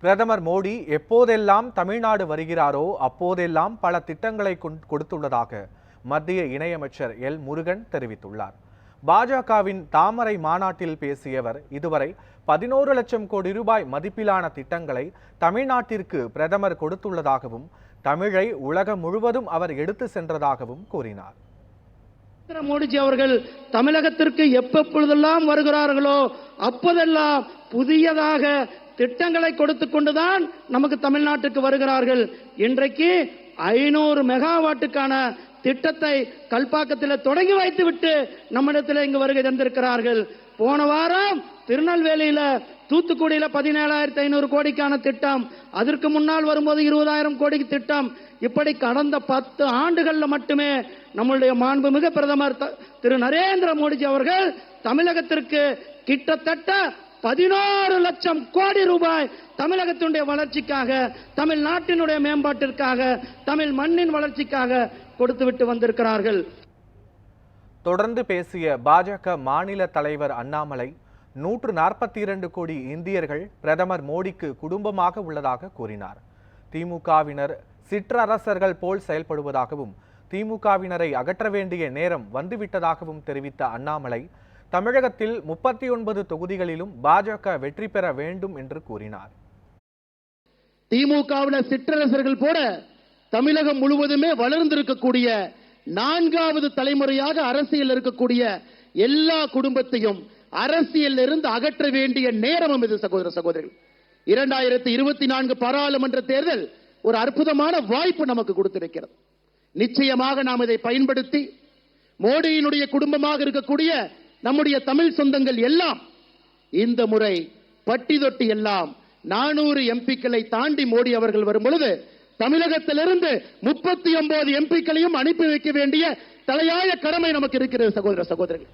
பிரதமர் மோடி எப்போதெல்லாம் தமிழ்நாடு வருகிறாரோ அப்போதெல்லாம் பல திட்டங்களை கொண்- கொடுத்துள்ளதாக மத்திய இணையமைச்சர் எல். முருகன் தெரிவித்துள்ளார். பாஜகவின் தாமரை மாநாட்டில் பேசியவர் இதுவரை பதினோரு லட்சம் கோடி ரூபாய் மதிப்பிலான திட்டங்களை தமிழ்நாட்டிற்கு பிரதமர் கொடுத்துள்ளதாகவும் தமிழை உலகம் முழுவதும் அவர் எடுத்து சென்றதாகவும் கூறினார். நரேந்திர மோடிஜி அவர்கள் தமிழகத்திற்கு எப்பொழுதெல்லாம் வருகிறார்களோ அப்போதெல்லாம் புதியதாக திட்டங்களை கொடுத்து கொண்டுதான் நமக்கு தமிழ்நாட்டுக்கு வருகிறார்கள். இன்றைக்கு ஐநூறு மெகாவாட்டுக்கான திட்டத்தை கல்பாக்கத்தில் தொடங்கி வைத்துவிட்டு நம்மிடத்தில் இங்கு வருகை தந்திருக்கிறார்கள். போன வாரம் திருநெல்வேலியில தூத்துக்குடியில பதினேழாயிரத்தி ஐநூறு கோடிக்கான திட்டம் அதற்கு முன்னால் வரும்போது இருபதாயிரம் கோடிக்கு திட்டம். இப்படி கடந்த பத்து ஆண்டுகள்ல மட்டுமே நம்மளுடைய மாண்புமிகு பிரதமர் த- திரு நரேந்திர மோடிஜி அவர்கள் தமிழகத்திற்கு கிட்டத்தட்ட பதினோரு லட்சம் கோடி ரூபாய் தமிழகத்தினுடைய வளர்ச்சிக்காக தமிழ்நாட்டினுடைய மேம்பாட்டிற்காக தமிழ் மண்ணின் வளர்ச்சிக்காக கொடுத்துவிட்டு வந்திருக்கிறார்கள். தொடர்ந்து பேசிய பாஜக மாநில தலைவர் அண்ணாமலை நூற்று நாற்பத்தி இரண்டு கோடி இந்தியர்கள் பிரதமர் மோடிக்கு குடும்பமாக உள்ளதாக கூறினார். திமுகவினர் சிற்றரசர்கள் போல் செயல்படுவதாகவும் திமுகவினரை அகற்ற வேண்டிய நேரம் வந்துவிட்டதாகவும் தெரிவித்த அண்ணாமலை தமிழகத்தில் முப்பத்தி ஒன்பது தொகுதிகளிலும் பாஜக வெற்றி பெற வேண்டும் என்று கூறினார். திமுகவுல சிற்றரசர்கள் போல தமிழகம் முழுவதுமே வளர்ந்திருக்கக்கூடிய நான்காவது தலைமுறையாக அரசியல் இருக்கக்கூடிய எல்லா குடும்பத்தையும் அரசியல் இருந்து அகற்ற வேண்டிய நேரமும் இது சகோதர சகோதரிகள். இரண்டாயிரத்தி இருபத்தி நான்கு பாராளுமன்ற தேர்தல் ஒரு அற்புதமான வாய்ப்பு நமக்கு கொடுத்திருக்கிறது. நிச்சயமாக நாம் இதை பயன்படுத்தி மோடியினுடைய குடும்பமாக இருக்கக்கூடிய நம்முடைய தமிழ் சொந்தங்கள் எல்லாம் இந்த முறை பட்டி தொட்டி எல்லாம் நானூறு எம்பிக்களை தாண்டி மோடி அவர்கள் வரும் பொழுது தமிழகத்திலிருந்து முப்பத்தி ஒன்பது எம்பிக்களையும் அனுப்பி வைக்க வேண்டிய தலையாய கடமை நமக்கு இருக்கிறது சகோதர சகோதரர்கள்